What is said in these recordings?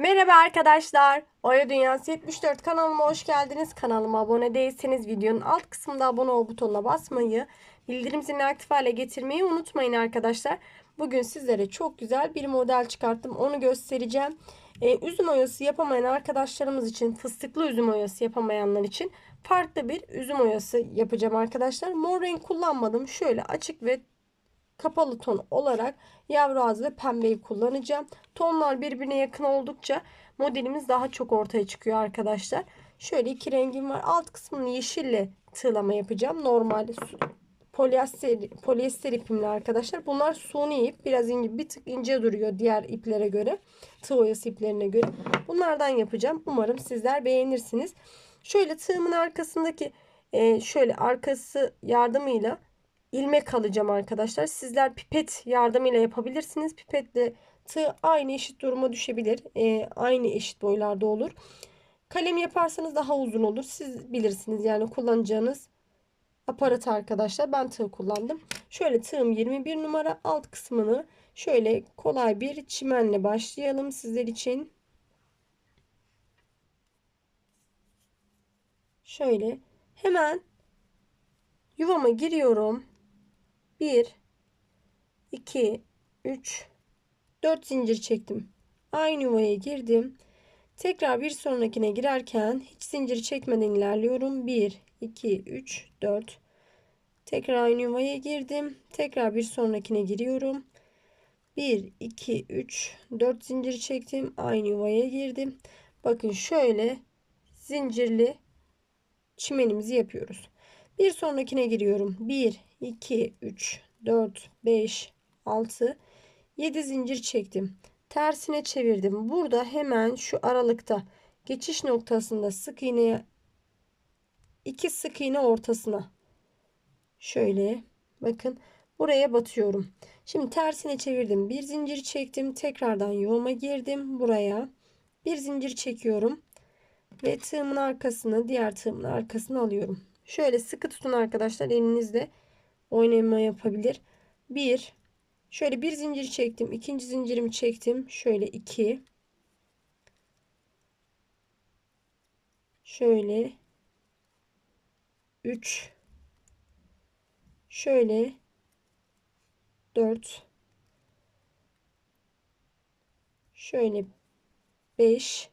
Merhaba arkadaşlar. Oya Dünyası 74 kanalıma hoş geldiniz. Kanalıma abone değilseniz videonun alt kısmında abone ol butonuna basmayı, bildirim zilini aktif hale getirmeyi unutmayın arkadaşlar. Bugün sizlere çok güzel bir model çıkarttım. Onu göstereceğim. Ee, üzüm oyası yapamayan arkadaşlarımız için, fıstıklı üzüm oyası yapamayanlar için farklı bir üzüm oyası yapacağım arkadaşlar. Mor renk kullanmadım. Şöyle açık ve kapalı ton olarak yavru ağzı ve pembeyi kullanacağım. Tonlar birbirine yakın oldukça modelimiz daha çok ortaya çıkıyor arkadaşlar. Şöyle iki rengim var. Alt kısmını yeşille tığlama yapacağım. Normal polyester, polyester ipimle arkadaşlar. Bunlar suni ip. Biraz ince, bir tık ince duruyor diğer iplere göre. Tığ oyası iplerine göre. Bunlardan yapacağım. Umarım sizler beğenirsiniz. Şöyle tığımın arkasındaki e, şöyle arkası yardımıyla ilmek alacağım arkadaşlar. Sizler pipet yardımıyla yapabilirsiniz. Pipetle tığ aynı eşit duruma düşebilir. E, aynı eşit boylarda olur. Kalem yaparsanız daha uzun olur. Siz bilirsiniz yani kullanacağınız aparat arkadaşlar. Ben tığ kullandım. Şöyle tığım 21 numara alt kısmını şöyle kolay bir çimenle başlayalım sizler için. Şöyle hemen yuvama giriyorum. 1 2 3 4 zincir çektim. Aynı yuvaya girdim. Tekrar bir sonrakine girerken hiç zincir çekmeden ilerliyorum. 1 2 3 4 Tekrar aynı yuvaya girdim. Tekrar bir sonrakine giriyorum. 1 2 3 4 zincir çektim. Aynı yuvaya girdim. Bakın şöyle zincirli çimenimizi yapıyoruz. Bir sonrakine giriyorum. 1 2 3 4 5 6 7 zincir çektim. Tersine çevirdim. Burada hemen şu aralıkta geçiş noktasında sık iğneye iki sık iğne ortasına şöyle bakın buraya batıyorum. Şimdi tersine çevirdim. Bir zincir çektim. Tekrardan yuvama girdim. Buraya bir zincir çekiyorum. Ve tığımın arkasını diğer tığımın arkasını alıyorum. Şöyle sıkı tutun arkadaşlar. Elinizde oynama yapabilir. Bir şöyle bir zincir çektim. ikinci zincirimi çektim. Şöyle iki şöyle üç şöyle dört şöyle beş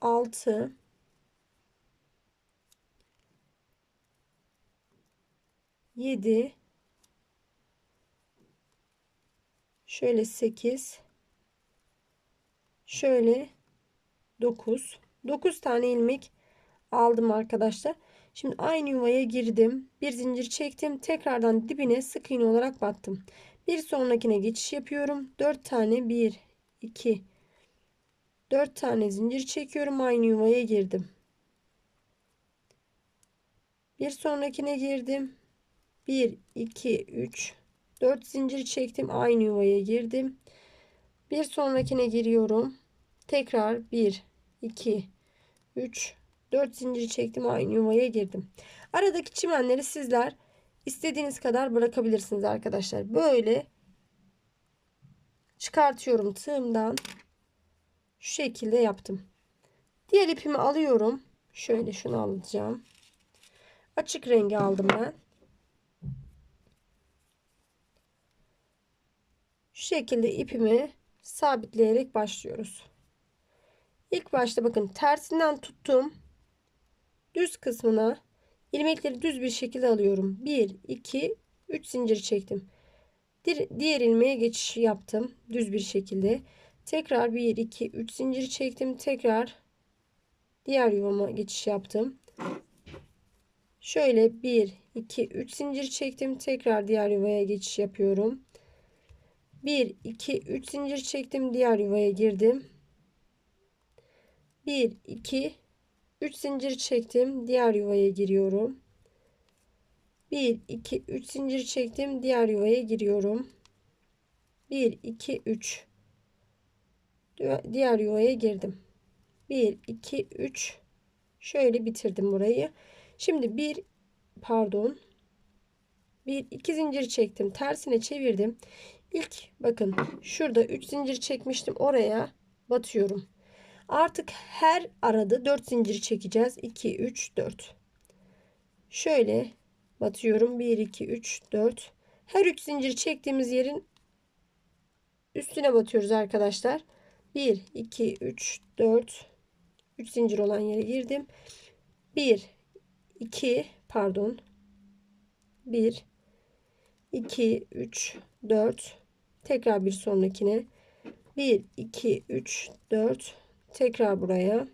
altı 7 şöyle 8 şöyle 9 9 tane ilmek aldım arkadaşlar. Şimdi aynı yuvaya girdim. Bir zincir çektim. Tekrardan dibine sık iğne olarak battım. Bir sonrakine geçiş yapıyorum. 4 tane 1 2 4 tane zincir çekiyorum. Aynı yuvaya girdim. Bir sonrakine girdim. 1 2 3 4 zincir çektim. Aynı yuvaya girdim. Bir sonrakine giriyorum. Tekrar 1 2 3 4 zincir çektim. Aynı yuvaya girdim. Aradaki çimenleri sizler istediğiniz kadar bırakabilirsiniz arkadaşlar. Böyle çıkartıyorum tığımdan. Şu şekilde yaptım. Diğer ipimi alıyorum. Şöyle şunu alacağım. Açık rengi aldım ben Şu şekilde ipimi sabitleyerek başlıyoruz. İlk başta bakın tersinden tuttum. Düz kısmına ilmekleri düz bir şekilde alıyorum. 1, 2, 3 zincir çektim. Diğer ilmeğe geçiş yaptım. Düz bir şekilde. Tekrar 1, 2, 3 zincir çektim. Tekrar diğer yuvama geçiş yaptım. Şöyle 1, 2, 3 zincir çektim. Tekrar diğer yuvaya geçiş yapıyorum. 1 2 3 zincir çektim. Diğer yuvaya girdim. 1 2 3 zincir çektim. Diğer yuvaya giriyorum. 1 2 3 zincir çektim. Diğer yuvaya giriyorum. 1 2 3 diğer yuvaya girdim. 1 2 3 şöyle bitirdim burayı. Şimdi bir pardon. Bir iki zincir çektim. Tersine çevirdim İlk bakın şurada 3 zincir çekmiştim oraya batıyorum. Artık her arada 4 zincir çekeceğiz. 2 3 4. Şöyle batıyorum. 1 2 3 4. Her 3 zincir çektiğimiz yerin üstüne batıyoruz arkadaşlar. 1 2 3 4 3 zincir olan yere girdim. 1 2 pardon 1 2 3 4 tekrar bir sonrakine. 1 2 3 4 tekrar buraya.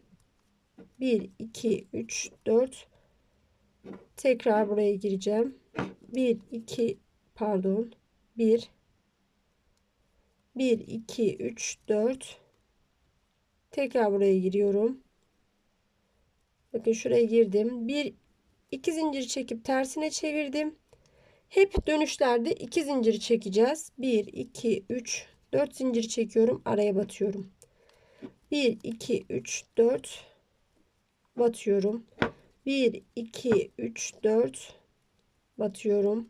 1 2 3 4 tekrar buraya gireceğim. 1 2 pardon. 1 1 2 3 4 tekrar buraya giriyorum. Bakın şuraya girdim. Bir iki zincir çekip tersine çevirdim hep dönüşlerde iki zincir çekeceğiz. 1 2 3 4 zincir çekiyorum. Araya batıyorum. 1 2 3 4 batıyorum. 1 2 3 4 batıyorum.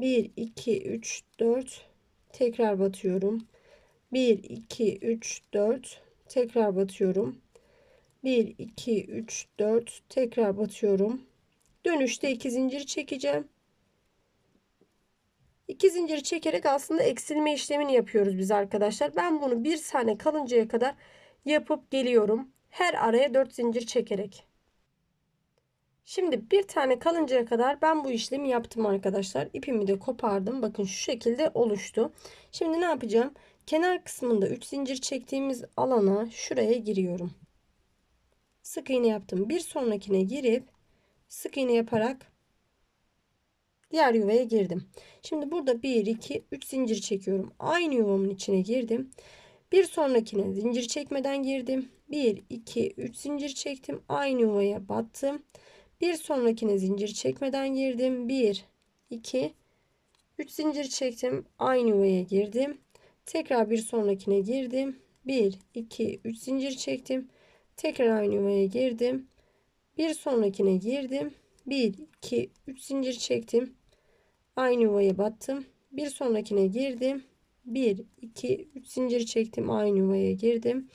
1 2 3 4 tekrar batıyorum. 1 2 3 4 tekrar batıyorum. 1 2 3 4 tekrar batıyorum. Dönüşte iki zincir çekeceğim İki zincir çekerek aslında eksilme işlemini yapıyoruz biz arkadaşlar. Ben bunu bir tane kalıncaya kadar yapıp geliyorum. Her araya 4 zincir çekerek. Şimdi bir tane kalıncaya kadar ben bu işlemi yaptım arkadaşlar. İpimi de kopardım. Bakın şu şekilde oluştu. Şimdi ne yapacağım? Kenar kısmında 3 zincir çektiğimiz alana şuraya giriyorum. Sık iğne yaptım. Bir sonrakine girip sık iğne yaparak diğer yuvaya girdim. Şimdi burada 1 2 3 zincir çekiyorum. Aynı yuvamın içine girdim. Bir sonrakine zincir çekmeden girdim. 1 2 3 zincir çektim. Aynı yuvaya battım. Bir sonrakine zincir çekmeden girdim. 1 2 3 zincir çektim. Aynı yuvaya girdim. Tekrar bir sonrakine girdim. 1 2 3 zincir çektim. Tekrar aynı yuvaya girdim. Bir sonrakine girdim. 1 2 3 zincir çektim. Aynı yuvaya battım. Bir sonrakine girdim. 1 2 3 zincir çektim. Aynı yuvaya girdim.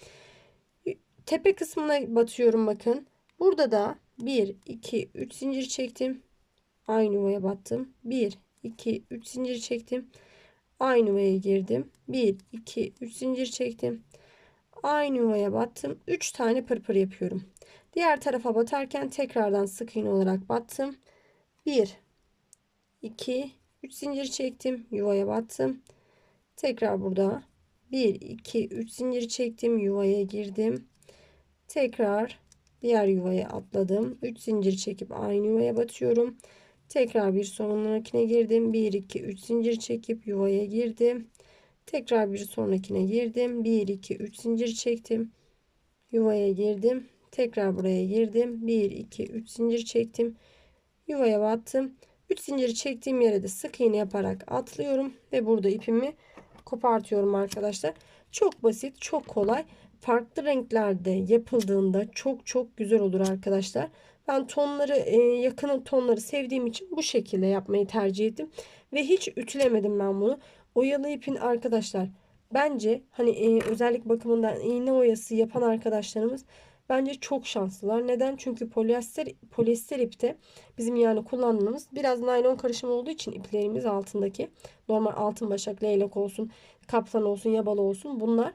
Tepe kısmına batıyorum bakın. Burada da 1 2 3 zincir çektim. Aynı yuvaya battım. 1 2 3 zincir çektim. Aynı yuvaya girdim. 1 2 3 zincir çektim. Aynı yuvaya battım. 3 tane pırpır yapıyorum. Diğer tarafa batarken tekrardan sık iğne olarak battım. 1 2 3 zincir çektim. Yuvaya battım. Tekrar burada 1 2 3 zincir çektim. Yuvaya girdim. Tekrar diğer yuvaya atladım. 3 zincir çekip aynı yuvaya batıyorum. Tekrar bir sonrakine girdim. 1 2 3 zincir çekip yuvaya girdim. Tekrar bir sonrakine girdim. 1 2 3 zincir çektim. Yuvaya girdim. Tekrar buraya girdim. 1 2 3 zincir çektim. Yuvaya battım. 3 zinciri çektiğim yere de sık iğne yaparak atlıyorum ve burada ipimi kopartıyorum arkadaşlar. Çok basit, çok kolay. Farklı renklerde yapıldığında çok çok güzel olur arkadaşlar. Ben tonları e, yakın tonları sevdiğim için bu şekilde yapmayı tercih ettim. Ve hiç ütülemedim ben bunu. Oyalı ipin arkadaşlar bence hani e, özellik bakımından iğne oyası yapan arkadaşlarımız Bence çok şanslılar. Neden? Çünkü polyester, polyester ipte bizim yani kullandığımız biraz naylon karışımı olduğu için iplerimiz altındaki normal altın başak, leylek olsun, kaplan olsun, yabalı olsun bunlar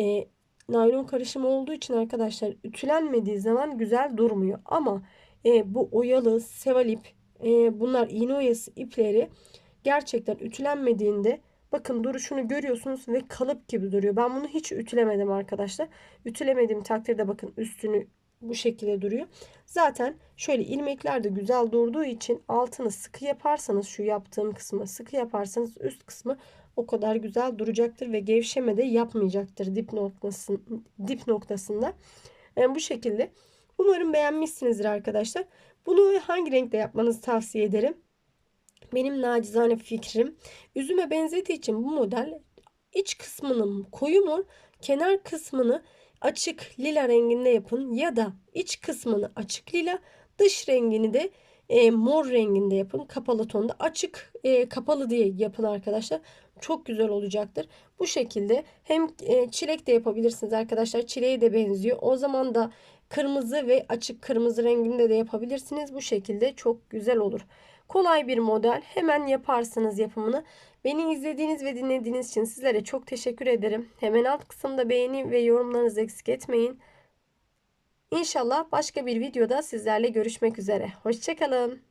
e, naylon karışımı olduğu için arkadaşlar ütülenmediği zaman güzel durmuyor. Ama e, bu oyalı, seval ip e, bunlar iğne oyası ipleri gerçekten ütülenmediğinde Bakın duruşunu görüyorsunuz ve kalıp gibi duruyor. Ben bunu hiç ütülemedim arkadaşlar. Ütülemediğim takdirde bakın üstünü bu şekilde duruyor. Zaten şöyle ilmekler de güzel durduğu için altını sıkı yaparsanız şu yaptığım kısmı sıkı yaparsanız üst kısmı o kadar güzel duracaktır ve gevşeme de yapmayacaktır dip noktasında. Dip noktasında. Yani bu şekilde. Umarım beğenmişsinizdir arkadaşlar. Bunu hangi renkte yapmanızı tavsiye ederim. Benim nacizane fikrim üzüme benzediği için bu model iç kısmının koyu mor, kenar kısmını açık lila renginde yapın ya da iç kısmını açık lila, dış rengini de e, mor renginde yapın. Kapalı tonda. Açık e, kapalı diye yapın arkadaşlar. Çok güzel olacaktır. Bu şekilde hem e, çilek de yapabilirsiniz arkadaşlar. Çileğe de benziyor. O zaman da kırmızı ve açık kırmızı renginde de yapabilirsiniz. Bu şekilde çok güzel olur. Kolay bir model. Hemen yaparsınız yapımını. Beni izlediğiniz ve dinlediğiniz için sizlere çok teşekkür ederim. Hemen alt kısımda beğeni ve yorumlarınızı eksik etmeyin. İnşallah başka bir videoda sizlerle görüşmek üzere. Hoşçakalın.